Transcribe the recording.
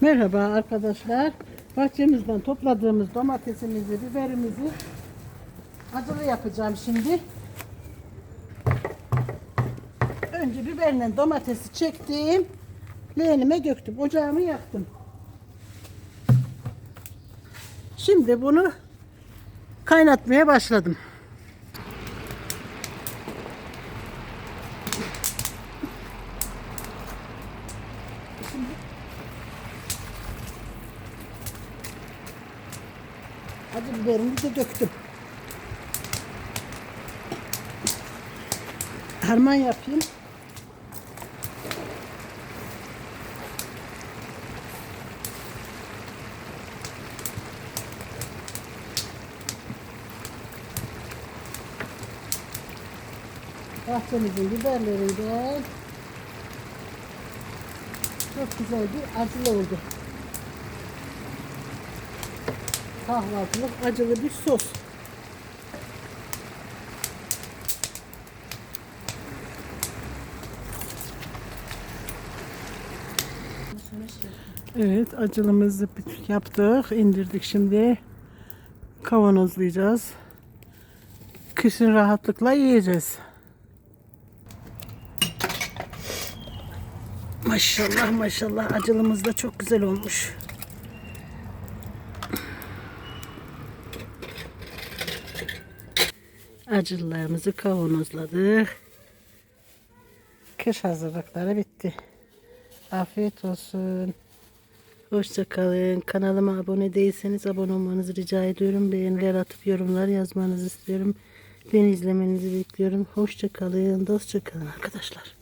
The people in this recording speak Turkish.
Merhaba arkadaşlar. Bahçemizden topladığımız domatesimizi, biberimizi acılı yapacağım şimdi. Önce biberle domatesi çektim. Leğenime döktüm. Ocağımı yaktım. Şimdi bunu kaynatmaya başladım. Acı biberimi de döktüm. Harman yapayım. Bahçemizin biberlerinden çok güzel bir acılı oldu. Kahvaltılık acılı bir sos. Evet acılımızı yaptık. indirdik şimdi. Kavanozlayacağız. Kışın rahatlıkla yiyeceğiz. Maşallah maşallah acılımız da çok güzel olmuş. Acılılarımızı kavanozladık. Kış hazırlıkları bitti. Afiyet olsun. Hoşça kalın. Kanalıma abone değilseniz abone olmanızı rica ediyorum. Beğeniler atıp yorumlar yazmanızı istiyorum. Beni izlemenizi bekliyorum. Hoşça kalın. Dostça kalın arkadaşlar.